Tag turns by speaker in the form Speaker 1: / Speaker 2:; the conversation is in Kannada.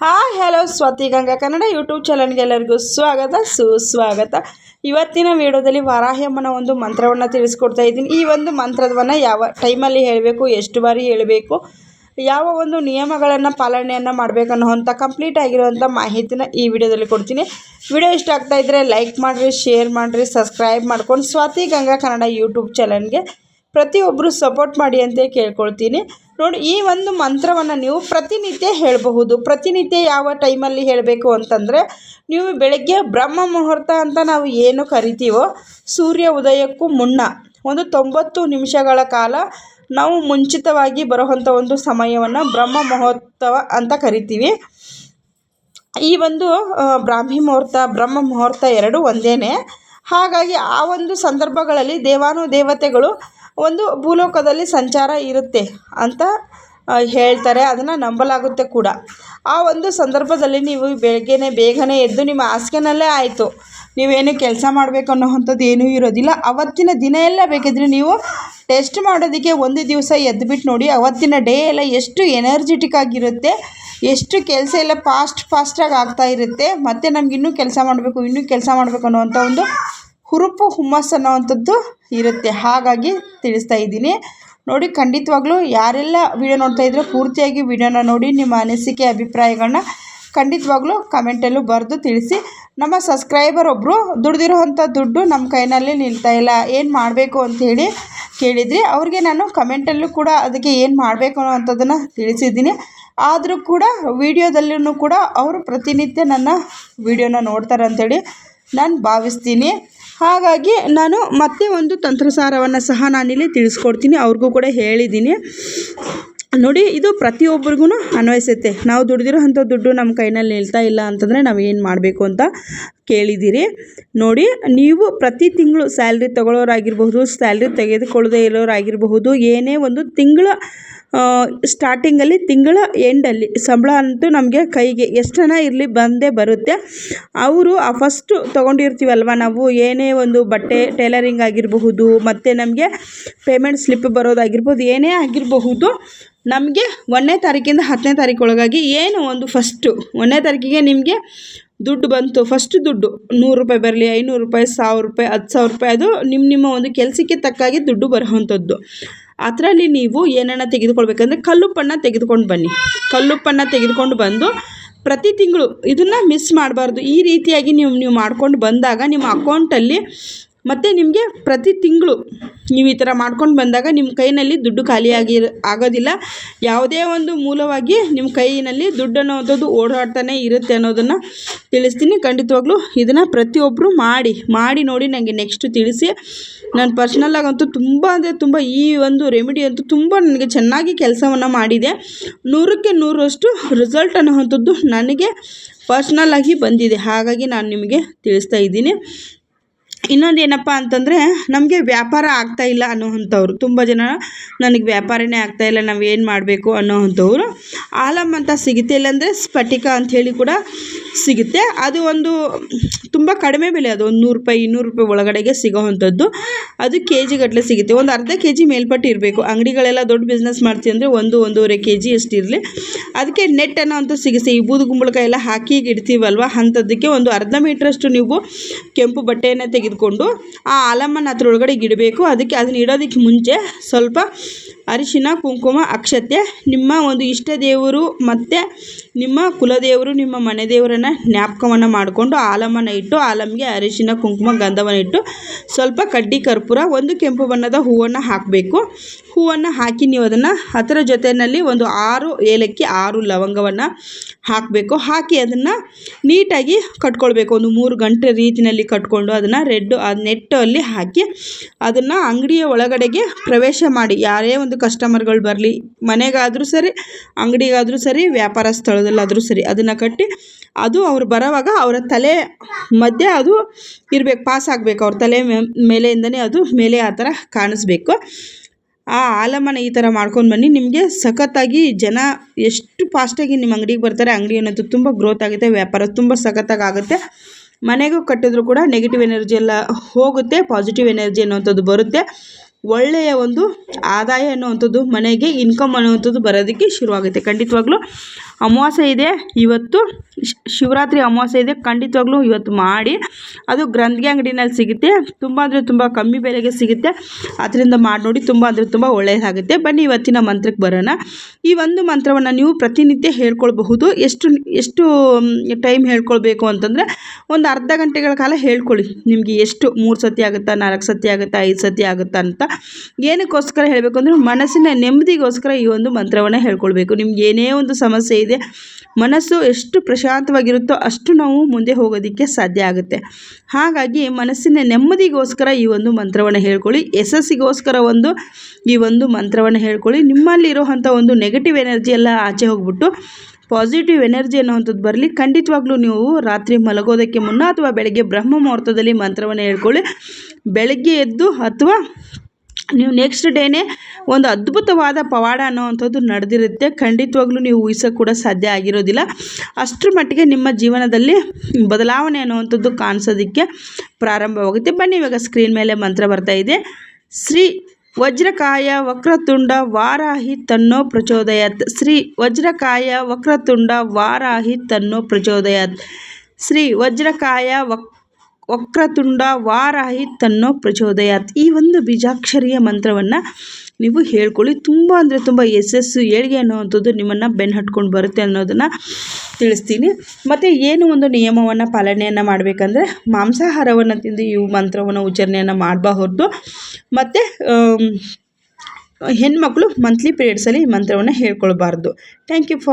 Speaker 1: Hi, hello, Swathi Ganga Kannada YouTube ಚಾನಲ್ಗೆ ಎಲ್ಲರಿಗೂ ಸ್ವಾಗತ, ಸುಸ್ವಾಗತ. ಇವತ್ತಿನ ವಿಡಿಯೋದಲ್ಲಿ ವಾರಾಹ್ಯಮ್ಮನ ಒಂದು ಮಂತ್ರವನ್ನು ತಿಳಿಸ್ಕೊಡ್ತಾ ಇದ್ದೀನಿ. ಈ ಒಂದು ಮಂತ್ರವನ್ನು ಯಾವ ಟೈಮಲ್ಲಿ ಹೇಳಬೇಕು, ಎಷ್ಟು ಬಾರಿ ಹೇಳಬೇಕು, ಯಾವ ಒಂದು ನಿಯಮಗಳನ್ನು ಪಾಲನೆಯನ್ನು ಮಾಡಬೇಕನ್ನುವಂಥ ಕಂಪ್ಲೀಟ್ ಆಗಿರುವಂಥ ಮಾಹಿತಿನ ಈ ವಿಡಿಯೋದಲ್ಲಿ ಕೊಡ್ತೀನಿ. ವಿಡಿಯೋ ಇಷ್ಟ ಆಗ್ತಾ ಇದ್ದರೆ ಲೈಕ್ ಮಾಡಿರಿ ಶೇರ್ ಮಾಡಿರಿ ಸಬ್ಸ್ಕ್ರೈಬ್ ಮಾಡ್ಕೊಂಡು ಸ್ವಾತಿ ಗಂಗಾ ಕನ್ನಡ ಯೂಟ್ಯೂಬ್ ಚಾನಲ್ಗೆ ಪ್ರತಿಯೊಬ್ಬರು ಸಪೋರ್ಟ್ ಮಾಡಿ ಅಂತ ಕೇಳ್ಕೊಳ್ತೀನಿ. ನೋಡಿ, ಈ ಒಂದು ಮಂತ್ರವನ್ನು ನೀವು ಪ್ರತಿನಿತ್ಯ ಹೇಳಬಹುದು. ಪ್ರತಿನಿತ್ಯ ಯಾವ ಟೈಮಲ್ಲಿ ಹೇಳಬೇಕು ಅಂತಂದರೆ, ನೀವು ಬೆಳಗ್ಗೆ ಬ್ರಹ್ಮ ಮುಹೂರ್ತ ಅಂತ ನಾವು ಏನು ಕರಿತೀವೋ, ಸೂರ್ಯ ಉದಯಕ್ಕೂ ಮುನ್ನ, ಒಂದು ತೊಂಬತ್ತು ನಿಮಿಷಗಳ ಕಾಲ ನಾವು ಮುಂಚಿತವಾಗಿ ಬರುವಂಥ ಒಂದು ಸಮಯವನ್ನು ಬ್ರಹ್ಮ ಮುಹೂರ್ತವ ಅಂತ ಕರಿತೀವಿ. ಈ ಒಂದು ಬ್ರಾಹ್ಮಿ ಮುಹೂರ್ತ, ಬ್ರಹ್ಮ ಮುಹೂರ್ತ ಎರಡು ಒಂದೇ ಹಾಗಾಗಿ ಆ ಒಂದು ಸಂದರ್ಭಗಳಲ್ಲಿ ದೇವಾನುದೇವತೆಗಳು ಒಂದು ಭೂಲೋಕದಲ್ಲಿ ಸಂಚಾರ ಇರುತ್ತೆ ಅಂತ ಹೇಳ್ತಾರೆ. ಅದನ್ನು ನಂಬಲಾಗುತ್ತೆ ಕೂಡ. ಆ ಒಂದು ಸಂದರ್ಭದಲ್ಲಿ ನೀವು ಬೆಳಗ್ಗೆನೆ ಬೇಗನೆ ಎದ್ದು ನಿಮ್ಮ ಹಾಸಿಗೆನಲ್ಲೇ ಆಯಿತು. ನೀವೇನು ಕೆಲಸ ಮಾಡಬೇಕು ಅನ್ನೋವಂಥದ್ದು ಏನೂ ಇರೋದಿಲ್ಲ. ಅವತ್ತಿನ ದಿನ ಎಲ್ಲ ಬೇಕಿದ್ರೆ ನೀವು ಟೆಸ್ಟ್ ಮಾಡೋದಕ್ಕೆ ಒಂದು ದಿವಸ ಎದ್ದುಬಿಟ್ಟು ನೋಡಿ, ಅವತ್ತಿನ ಡೇ ಎಲ್ಲ ಎಷ್ಟು ಎನರ್ಜೆಟಿಕ್ ಆಗಿರುತ್ತೆ, ಎಷ್ಟು ಕೆಲಸ ಎಲ್ಲ ಫಾಸ್ಟ್, ಫಾಸ್ಟಾಗಿ ಆಗ್ತಾ ಇರುತ್ತೆ, ಮತ್ತು ನಮ್ಗೆ ಇನ್ನೂ ಕೆಲಸ ಮಾಡಬೇಕು, ಇನ್ನೂ ಕೆಲಸ ಮಾಡಬೇಕು ಅನ್ನೋವಂಥ ಒಂದು ಹುರುಪು ಹುಮ್ಮಸ್ಸು ಅನ್ನೋವಂಥದ್ದು ಇರುತ್ತೆ. ಹಾಗಾಗಿ ತಿಳಿಸ್ತಾ ಇದ್ದೀನಿ. ನೋಡಿ, ಖಂಡಿತವಾಗ್ಲೂ ಯಾರೆಲ್ಲ ವಿಡಿಯೋ ನೋಡ್ತಾ ಇದ್ರು ಪೂರ್ತಿಯಾಗಿ ವಿಡಿಯೋನ ನೋಡಿ, ನಿಮ್ಮ ಅನಿಸಿಕೆ ಅಭಿಪ್ರಾಯಗಳನ್ನ ಖಂಡಿತವಾಗ್ಲೂ ಕಮೆಂಟಲ್ಲೂ ಬರೆದು ತಿಳಿಸಿ. ನಮ್ಮ ಸಬ್ಸ್ಕ್ರೈಬರ್ ಒಬ್ಬರು ದುಡ್ದಿರೋವಂಥ ದುಡ್ಡು ನಮ್ಮ ಕೈನಲ್ಲಿ ನಿಲ್ತಾ ಇಲ್ಲ. ಏನು ಮಾಡಬೇಕು ಅಂಥೇಳಿ ಕೇಳಿದ್ರಿ. ಅವ್ರಿಗೆ ನಾನು ಕಮೆಂಟಲ್ಲೂ ಕೂಡ ಅದಕ್ಕೆ ಏನು ಮಾಡಬೇಕು ಅನ್ನೋವಂಥದ್ದನ್ನು ತಿಳಿಸಿದ್ದೀನಿ. ಆದರೂ ಕೂಡ ವಿಡಿಯೋದಲ್ಲೂ ಕೂಡ ಅವರು ಪ್ರತಿನಿತ್ಯ ನನ್ನ ವಿಡಿಯೋನ ನೋಡ್ತಾರೆ ಅಂಥೇಳಿ ನಾನು ಭಾವಿಸ್ತೀನಿ. ಹಾಗಾಗಿ ನಾನು ಮತ್ತೆ ಒಂದು ತಂತ್ರಸಾರವನ್ನು ಸಹ ನಾನಿಲ್ಲಿ ತಿಳಿಸ್ಕೊಡ್ತೀನಿ. ಅವ್ರಿಗೂ ಕೂಡ ಹೇಳಿದ್ದೀನಿ. ನೋಡಿ, ಇದು ಪ್ರತಿಯೊಬ್ಬರಿಗೂ ಅನ್ವಯಿಸುತ್ತೆ. ನಾವು ದುಡ್ದಿರೋ ಅಂಥ ದುಡ್ಡು ನಮ್ಮ ಕೈನಲ್ಲಿ ನಿಲ್ತಾ ಇಲ್ಲ ಅಂತಂದರೆ ನಾವು ಏನು ಮಾಡಬೇಕು ಅಂತ ಕೇಳಿದ್ದೀರಿ ನೋಡಿ, ನೀವು ಪ್ರತಿ ತಿಂಗಳು ಸ್ಯಾಲ್ರಿ ತಗೊಳ್ಳೋರಾಗಿರ್ಬಹುದು, ಸ್ಯಾಲ್ರಿ ತೆಗೆದುಕೊಳ್ಳದೇ ಇರೋರಾಗಿರಬಹುದು. ಏನೇ ಒಂದು ತಿಂಗಳ ಸ್ಟಾರ್ಟಿಂಗಲ್ಲಿ, ತಿಂಗಳ ಎಂಡಲ್ಲಿ ಸಂಬಳ ಅಂತೂ ನಮಗೆ ಕೈಗೆ ಎಷ್ಟು ಜನ ಇರಲಿ ಬಂದೇ ಬರುತ್ತೆ. ಅವರು ಆ ಫಸ್ಟು ತೊಗೊಂಡಿರ್ತೀವಲ್ವ ನಾವು? ಏನೇ ಒಂದು ಬಟ್ಟೆ ಟೈಲರಿಂಗ್ ಆಗಿರಬಹುದು, ಮತ್ತು ನಮಗೆ ಪೇಮೆಂಟ್ ಸ್ಲಿಪ್ ಬರೋದಾಗಿರ್ಬೋದು, ಏನೇ ಆಗಿರಬಹುದು, ನಮಗೆ ಒಂದನೇ ತಾರೀಕಿಂದ ಹತ್ತನೇ ತಾರೀಕು ಒಳಗಾಗಿ ಏನು ಒಂದು ಫಸ್ಟು ಒಂದನೇ ತಾರೀಕಿಗೆ ನಿಮಗೆ ದುಡ್ಡು ಬಂತು. ಫಸ್ಟ್ ದುಡ್ಡು ನೂರು ರೂಪಾಯಿ ಬರಲಿ, ಐನೂರು ರೂಪಾಯಿ, ಸಾವಿರ ರೂಪಾಯಿ, ಹತ್ತು ಸಾವಿರ ರೂಪಾಯಿ, ಅದು ನಿಮ್ಮ ನಿಮ್ಮ ಒಂದು ಕೆಲಸಕ್ಕೆ ಹಾಗೆ ದುಡ್ಡು ಬರುವಂಥದ್ದು. ಅದರಲ್ಲಿ ನೀವು ಏನನ್ನ ತೆಗೆದುಕೊಳ್ಬೇಕಂದ್ರೆ ಕಲ್ಲುಪ್ಪನ್ನು ತೆಗೆದುಕೊಂಡು ಬನ್ನಿ. ಕಲ್ಲುಪ್ಪನ್ನು ತೆಗೆದುಕೊಂಡು ಬಂದು ಪ್ರತಿ ತಿಂಗಳು ಇದನ್ನು ಮಿಸ್ ಮಾಡಬಾರ್ದು. ಈ ರೀತಿಯಾಗಿ ನೀವು ನೀವು ಮಾಡ್ಕೊಂಡು ಬಂದಾಗ ನಿಮ್ಮ ಅಕೌಂಟಲ್ಲಿ ಮತ್ತು ನಿಮಗೆ ಪ್ರತಿ ತಿಂಗಳು ನೀವು ಈ ಥರ ಮಾಡ್ಕೊಂಡು ಬಂದಾಗ ನಿಮ್ಮ ಕೈಯಲ್ಲಿ ದುಡ್ಡು ಖಾಲಿಯಾಗಿ ಆಗೋದಿಲ್ಲ. ಯಾವುದೇ ಒಂದು ಮೂಲವಾಗಿ ನಿಮ್ಮ ಕೈಯಲ್ಲಿ ದುಡ್ಡು ಅನ್ನೋದು ಓಡಾಡ್ತಾನೆ ಇರುತ್ತೆ ಅನ್ನೋದನ್ನು ತಿಳಿಸ್ತೀನಿ. ಖಂಡಿತವಾಗ್ಲೂ ಇದನ್ನು ಪ್ರತಿಯೊಬ್ಬರು ಮಾಡಿ ಮಾಡಿ ನೋಡಿ ನನಗೆ ನೆಕ್ಸ್ಟ್ ತಿಳಿಸಿ. ನಾನು ಪರ್ಸ್ನಲ್ಲಾಗಂತೂ ತುಂಬ ಅಂದರೆ ತುಂಬ ಈ ಒಂದು ರೆಮಿಡಿ ಅಂತೂ ತುಂಬ ನನಗೆ ಚೆನ್ನಾಗಿ ಕೆಲಸವನ್ನು ಮಾಡಿದೆ. ನೂರಕ್ಕೆ ನೂರಷ್ಟು ರಿಸಲ್ಟ್ ಅನ್ನೋವಂಥದ್ದು ನನಗೆ ಪರ್ಸ್ನಲ್ಲಾಗಿ ಬಂದಿದೆ. ಹಾಗಾಗಿ ನಾನು ನಿಮಗೆ ತಿಳಿಸ್ತಾ ಇದ್ದೀನಿ. ಇನ್ನೊಂದು ಏನಪ್ಪ ಅಂತಂದರೆ, ನಮಗೆ ವ್ಯಾಪಾರ ಆಗ್ತಾ ಇಲ್ಲ ಅನ್ನೋವಂಥವ್ರು ತುಂಬ ಜನ ನನಗೆ ವ್ಯಾಪಾರನೇ ಆಗ್ತಾ ಇಲ್ಲ, ನಾವು ಏನು ಮಾಡಬೇಕು ಅನ್ನೋವಂಥವ್ರು ಆಲಮ್ ಅಂತ ಸಿಗುತ್ತೆ, ಇಲ್ಲಾಂದರೆ ಸ್ಫಟಿಕ ಅಂಥೇಳಿ ಕೂಡ ಸಿಗುತ್ತೆ. ಅದು ಒಂದು ತುಂಬ ಕಡಿಮೆ ಬೆಲೆ, ಅದು ಒಂದು ನೂರು ರೂಪಾಯಿ, ಇನ್ನೂರು ರೂಪಾಯಿ ಒಳಗಡೆಗೆ ಸಿಗೋವಂಥದ್ದು ಅದು ಕೆ ಜಿಗಟ್ಟಲೆ ಸಿಗುತ್ತೆ. ಒಂದು ಅರ್ಧ ಕೆ ಜಿ ಮೇಲ್ಪಟ್ಟು ಇರಬೇಕು. ಅಂಗಡಿಗಳೆಲ್ಲ ದೊಡ್ಡ ಬಿಸ್ನೆಸ್ ಮಾಡ್ತೀವಿ ಅಂದರೆ ಒಂದು, ಒಂದೂವರೆ ಕೆ ಜಿ ಇರಲಿ. ಅದಕ್ಕೆ ನೆಟ್ ಅನ್ನೋ ಅಂತ ಸಿಗುತ್ತೆ. ಈ ಬೂದು ಕುಂಬಳಕಾಯಿ ಎಲ್ಲ ಹಾಕಿ ಇಡ್ತೀವಲ್ವ? ಅಂಥದ್ದಕ್ಕೆ ಒಂದು ಅರ್ಧ ಮೀಟ್ರಷ್ಟು ನೀವು ಕೆಂಪು ಬಟ್ಟೆಯನ್ನು ತೆಗೆದುಕೊಂಡು ಆ ಆಲಮ್ಮನ್ನು ಒಳಗಡೆ ಇಡಬೇಕು. ಅದಕ್ಕೆ ಅದನ್ನ ಇಡೋದಕ್ಕೆ ಮುಂಚೆ ಸ್ವಲ್ಪ ಅರಿಶಿನ, ಕುಂಕುಮ, ಅಕ್ಷತೆ, ನಿಮ್ಮ ಒಂದು ಇಷ್ಟ ದೇವರು ಮತ್ತು ನಿಮ್ಮ ಕುಲದೇವರು, ನಿಮ್ಮ ಮನೆ ದೇವರನ್ನು ಜ್ಞಾಪಕವನ್ನು ಮಾಡಿಕೊಂಡು ಆಲಮನ ಇಟ್ಟು, ಆಲಮ್ಗೆ ಅರಿಶಿನ, ಕುಂಕುಮ, ಗಂಧವನ್ನು ಇಟ್ಟು ಸ್ವಲ್ಪ ಕಡ್ಡಿ ಕರ್ಪೂರ, ಒಂದು ಕೆಂಪು ಬಣ್ಣದ ಹೂವನ್ನು ಹಾಕಬೇಕು. ಹೂವನ್ನು ಹಾಕಿ ನೀವು ಅದನ್ನು ಅದರ ಜೊತೆಯಲ್ಲಿ ಒಂದು ಆರು ಏಲಕ್ಕಿ, ಆರು ಲವಂಗವನ್ನು ಹಾಕಬೇಕು. ಹಾಕಿ ಅದನ್ನು ನೀಟಾಗಿ ಕಟ್ಕೊಳ್ಬೇಕು. ಒಂದು ಮೂರು ಗಂಟೆ ರೀತಿಯಲ್ಲಿ ಕಟ್ಕೊಂಡು ಅದನ್ನು ರೆಡ್, ಆ ನೆಟ್ಟಲ್ಲಿ ಹಾಕಿ ಅದನ್ನು ಅಂಗಡಿಯ ಒಳಗಡೆಗೆ ಪ್ರವೇಶ ಮಾಡಿ, ಯಾರೇ ಒಂದು ಕಸ್ಟಮರ್ಗಳು ಬರಲಿ, ಮನೆಗಾದರೂ ಸರಿ, ಅಂಗಡಿಗಾದರೂ ಸರಿ, ವ್ಯಾಪಾರ ಸ್ಥಳದಲ್ಲಾದರೂ ಸರಿ, ಅದನ್ನು ಕಟ್ಟಿ, ಅದು ಅವ್ರು ಬರೋವಾಗ ಅವರ ತಲೆ ಮಧ್ಯೆ ಅದು ಇರಬೇಕು ಪಾಸ್ ಆಗಬೇಕು. ಅವ್ರ ತಲೆ ಮೇಲೆಯಿಂದನೇ ಅದು ಮೇಲೆ ಆ ಥರ ಕಾಣಿಸ್ಬೇಕು. ಆ ಆಲಮನ ಈ ಥರ ಮಾಡ್ಕೊಂಡು ಬನ್ನಿ. ನಿಮಗೆ ಸಖತ್ತಾಗಿ ಜನ ಎಷ್ಟು ಫಾಸ್ಟಾಗಿ ನಿಮ್ಮ ಅಂಗಡಿಗೆ ಬರ್ತಾರೆ, ಅಂಗಡಿ ಅನ್ನೋದು ತುಂಬ ಗ್ರೋತ್ ಆಗುತ್ತೆ, ವ್ಯಾಪಾರ ತುಂಬ ಸಖತ್ತಾಗಿ ಆಗುತ್ತೆ. ಮನೆಗೂ ಕಟ್ಟಿದ್ರು ಕೂಡ ನೆಗೆಟಿವ್ ಎನರ್ಜಿ ಎಲ್ಲ ಹೋಗುತ್ತೆ ಪಾಸಿಟಿವ್ ಎನರ್ಜಿ ಅನ್ನೋವಂಥದ್ದು ಬರುತ್ತೆ. ಒಳ್ಳೆಯ ಒಂದು ಆದಾಯ ಅನ್ನುವಂಥದ್ದು ಮನೆಗೆ ಇನ್ಕಮ್ ಅನ್ನುವಂಥದ್ದು ಬರೋದಕ್ಕೆ ಶುರುವಾಗುತ್ತೆ. ಖಂಡಿತವಾಗ್ಲೂ ಅಮಾವಾಸ್ಯೆ ಇದೆ, ಇವತ್ತು ಶಿವರಾತ್ರಿ ಅಮಾವಾಸ್ಯೆ ಇದೆ, ಖಂಡಿತವಾಗ್ಲೂ ಇವತ್ತು ಮಾಡಿ. ಅದು ಗ್ರಂಥಿ ಅಂಗಡಿನಲ್ಲಿ ಸಿಗುತ್ತೆ, ತುಂಬ ಅಂದರೆ ತುಂಬ ಕಮ್ಮಿ ಬೆಲೆಗೆ ಸಿಗುತ್ತೆ. ಅದರಿಂದ ಮಾಡಿ ನೋಡಿ, ತುಂಬ ಅಂದರೆ ತುಂಬ ಒಳ್ಳೆಯದಾಗುತ್ತೆ ಬನ್ನಿ ಇವತ್ತಿನ ಮಂತ್ರಕ್ಕೆ ಬರೋಣ. ಈ ಒಂದು ಮಂತ್ರವನ್ನು ನೀವು ಪ್ರತಿನಿತ್ಯ ಹೇಳ್ಕೊಳ್ಬಹುದು. ಎಷ್ಟು ಎಷ್ಟು ಟೈಮ್ ಹೇಳ್ಕೊಳ್ಬೇಕು ಅಂತಂದರೆ, ಒಂದು ಅರ್ಧ ಗಂಟೆಗಳ ಕಾಲ ಹೇಳ್ಕೊಳ್ಳಿ. ನಿಮಗೆ ಎಷ್ಟು, ಮೂರು ಸತಿ ಆಗುತ್ತಾ, ನಾಲ್ಕು ಸತಿ ಆಗುತ್ತಾ, ಐದು ಸತಿ ಆಗುತ್ತಾ ಅಂತ. ಏನಕ್ಕೋಸ್ಕರ ಹೇಳಬೇಕು ಅಂದರೆ, ಮನಸ್ಸಿನ ನೆಮ್ಮದಿಗೋಸ್ಕರ ಈ ಒಂದು ಮಂತ್ರವನ್ನು ಹೇಳ್ಕೊಳ್ಬೇಕು. ನಿಮ್ಗೆ ಏನೇ ಒಂದು ಸಮಸ್ಯೆ ಇದೆ ಮನಸ್ಸು ಎಷ್ಟು ಪ್ರಶಾಂತವಾಗಿರುತ್ತೋ ಅಷ್ಟು ನಾವು ಮುಂದೆ ಹೋಗೋದಕ್ಕೆ ಸಾಧ್ಯ ಆಗುತ್ತೆ. ಹಾಗಾಗಿ ಮನಸ್ಸಿನ ನೆಮ್ಮದಿಗೋಸ್ಕರ ಈ ಒಂದು ಮಂತ್ರವನ್ನು ಹೇಳ್ಕೊಳ್ಳಿ. ಯಶಸ್ಸಿಗೋಸ್ಕರ ಒಂದು ಈ ಒಂದು ಮಂತ್ರವನ್ನು ಹೇಳ್ಕೊಳ್ಳಿ. ನಿಮ್ಮಲ್ಲಿರುವಂಥ ಒಂದು ನೆಗೆಟಿವ್ ಎನರ್ಜಿ ಎಲ್ಲ ಆಚೆ ಹೋಗ್ಬಿಟ್ಟು ಪಾಸಿಟಿವ್ ಎನರ್ಜಿ ಅನ್ನೋವಂಥದ್ದು ಬರಲಿ. ಖಂಡಿತವಾಗ್ಲೂ ನೀವು ರಾತ್ರಿ ಮಲಗೋದಕ್ಕೆ ಮುನ್ನ ಅಥವಾ ಬೆಳಗ್ಗೆ ಬ್ರಹ್ಮ ಮುಹೂರ್ತದಲ್ಲಿ ಮಂತ್ರವನ್ನು ಹೇಳ್ಕೊಳ್ಳಿ. ಬೆಳಗ್ಗೆ ಎದ್ದು ಅಥವಾ ನೀವು ನೆಕ್ಸ್ಟ್ ಡೇನೇ ಒಂದು ಅದ್ಭುತವಾದ ಪವಾಡ ಅನ್ನೋವಂಥದ್ದು ನಡೆದಿರುತ್ತೆ. ಖಂಡಿತವಾಗ್ಲೂ ನೀವು ಊಹಿಸೋಕೆ ಕೂಡ ಸಾಧ್ಯ ಆಗಿರೋದಿಲ್ಲ. ಅಷ್ಟರ ಮಟ್ಟಿಗೆ ನಿಮ್ಮ ಜೀವನದಲ್ಲಿ ಬದಲಾವಣೆ ಅನ್ನುವಂಥದ್ದು ಕಾಣಿಸೋದಕ್ಕೆ ಪ್ರಾರಂಭವಾಗುತ್ತೆ. ಬನ್ನಿ ಇವಾಗ ಸ್ಕ್ರೀನ್ ಮೇಲೆ ಮಂತ್ರ ಬರ್ತಾ ಇದೆ. ಶ್ರೀ ವಜ್ರಕಾಯ ವಕ್ರತುಂಡ ವಾರಾಹಿ ತನ್ನೋ ಪ್ರಚೋದಯತ್. ಶ್ರೀ ವಜ್ರಕಾಯ ವಕ್ರತುಂಡ ವಾರಾಹಿ ತನ್ನೋ ಪ್ರಚೋದಯತ್. ಶ್ರೀ ವಜ್ರಕಾಯ ವಕ್ ವಕ್ರತುಂಡ ವಾರಾಹಿ ತನ್ನೋ ಪ್ರಚೋದಯಾತ್. ಈ ಒಂದು ಬೀಜಾಕ್ಷರಿಯ ಮಂತ್ರವನ್ನು ನೀವು ಹೇಳ್ಕೊಳ್ಳಿ. ತುಂಬ ಅಂದರೆ ತುಂಬ ಯಶಸ್ಸು, ಏಳಿಗೆ ಅನ್ನುವಂಥದ್ದು ನಿಮ್ಮನ್ನು ಬೆನ್ನು ಹಟ್ಕೊಂಡು ಬರುತ್ತೆ ಅನ್ನೋದನ್ನು ತಿಳಿಸ್ತೀನಿ. ಮತ್ತು ಏನು ಒಂದು ನಿಯಮವನ್ನು ಪಾಲನೆಯನ್ನು ಮಾಡಬೇಕಂದ್ರೆ ಮಾಂಸಾಹಾರವನ್ನು ತಿಂದು ಈ ಮಂತ್ರವನ್ನು ಉಚ್ಚಾರಣೆಯನ್ನು ಮಾಡಬಾರ್ದು. ಮತ್ತು ಹೆಣ್ಮಕ್ಳು ಮಂತ್ಲಿ ಪೀರಿಯಡ್ಸಲ್ಲಿ ಈ ಮಂತ್ರವನ್ನು ಹೇಳ್ಕೊಳ್ಬಾರ್ದು. Thank you for